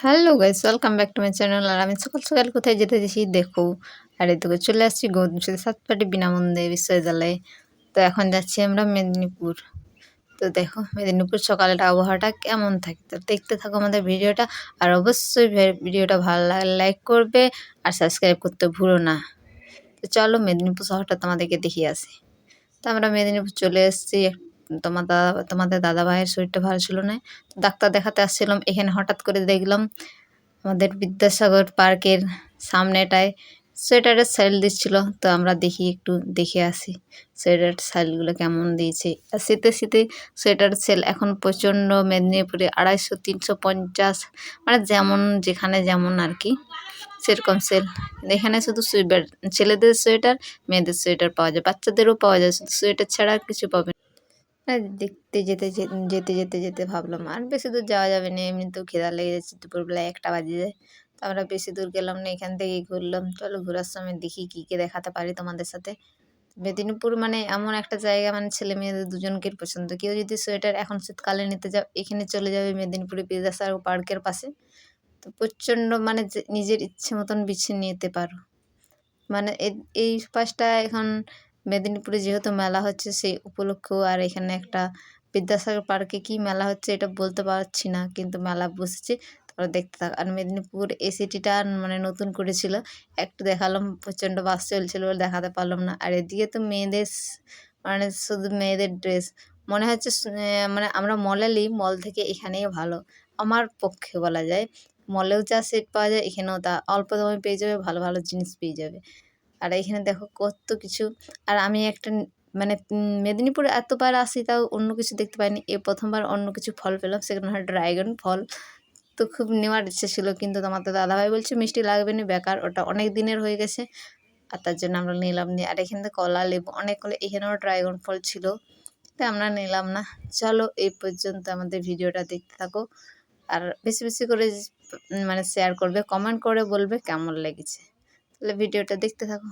Hello guys welcome back to my channel আর আমি সকাল সকাল কোথায় যেতে দিছি দেখো। আর এদিকে চলে আসছি গৌতম সাথে সাতপাটি বিনামন্দে বিশ্ববিদ্যালয়ে। তো এখন যাচ্ছি আমরা মেদিনীপুর। তো দেখো, মেদিনীপুর সকালের আবহাওয়াটা কেমন থাকে? তো দেখতে থাকো আমাদের ভিডিওটা। আর অবশ্যই ভিডিওটা ভালো লাগলে লাইক করবে আর সাবস্ক্রাইব করতে ভুলো না। তো চলো মেদিনীপুর শহরটা তোমাদেরকে দেখিয়ে আসি। তো আমরা মেদিনীপুর চলে এসেছি তোমার দাদা তোমাদের দাদা ভাইয়ের শরীরটা ভালো ছিল না। ডাক্তার দেখাতে আসছিলাম, এখানে হঠাৎ করে দেখলাম আমাদের বিদ্যাসাগর পার্কের সামনেটায় সোয়েটারের সেল দিচ্ছিল। তো আমরা দেখি, একটু দেখে আসি সোয়েটার সেলগুলো কেমন দিয়েছে। আর শীতে শীতে সোয়েটার সেল এখন প্রচণ্ড মেদিনীপুরে আড়াইশো, তিনশো পঞ্চাশ মানে যেমন যেখানে যেমন আর কি, সেরকম সেল এখানে শুধু সোয়েটার, ছেলেদের সোয়েটার, মেয়েদের সোয়েটার পাওয়া যায়, বাচ্চাদেরও পাওয়া যায়, শুধু সোয়েটার ছাড়া কিছু পাবে দেখতে যেতে যেতে যেতে যেতে ভাবলাম, আর বেশি দূর যাওয়া যাবে না? এমনিতেও খিদা লেগে যাচ্ছে, দুপুরবেলা একটা বাজে যায়। তো আমরা বেশি দূর গেলাম না, এখান থেকেই ঘুরলাম। চলো ঘোরার সময় দেখি কী কী দেখাতে পারি তোমাদের সাথে। মেদিনীপুর মানে এমন একটা জায়গা মানে ছেলে মেয়েদের দুজনকে পছন্দ। কেউ যদি সোয়েটার এখন শীতকালে নিতে যাও, এখানে চলে যাবে মেদিনীপুরে বিদ্যাসাগর পার্কের পাশে। তো প্রচণ্ড মানে নিজের ইচ্ছে মতন বিছিয়ে নিতে পারো। মানে এই পাশটা এখন মেদিনীপুরে যেহেতু মেলা হচ্ছে, সেই উপলক্ষেও আর এখানে একটা বিদ্যাসাগর পার্কে কি মেলা হচ্ছে এটা বলতে পারছি না, কিন্তু মেলা বসেছে তোমরা দেখতে থাক। আর মেদিনীপুর এই সিটিটা মানে নতুন করেছিল, একটু দেখালাম, প্রচণ্ড বাস চলছিল বলে দেখাতে পারলাম না। আর এদিকে তো মেয়েদের মানে শুধু মেয়েদের ড্রেস মনে হচ্ছে মানে আমরা মলে নিই মল থেকে এখানেই ভালো। আমার পক্ষে বলা যায় মলেও যা সেট পাওয়া যায়, এখানেও তা, অল্প দামে পেয়ে যাবে, ভালো ভালো জিনিস পেয়ে যাবে। আর এখানে দেখো কত কিছু। আর আমি একটা মানে মেদিনীপুরে এতবার আসি তাও অন্য কিছু দেখতে পাইনি। এ প্রথমবার অন্য কিছু ফল পেলাম, সেখানে হয় ড্রাগন ফল। তো খুব নেওয়ার ইচ্ছে ছিল, কিন্তু তোমার তো দাদাভাই বলছে মিষ্টি লাগবে না, বেকার, ওটা অনেক দিনের হয়ে গেছে। আর তার জন্য আমরা নিলাম নি। আর এখানে তো কলা, লেবু অনেক কলে এখানেও ড্রাগন ফল ছিল। তো আমরা নিলাম না। চলো এই পর্যন্ত আমাদের ভিডিওটা দেখতে থাকো। আর বেশি বেশি করে মানে শেয়ার করবে কমেন্ট করে বলবে কেমন লেগেছে। তাহলে ভিডিওটা দেখতে থাকো।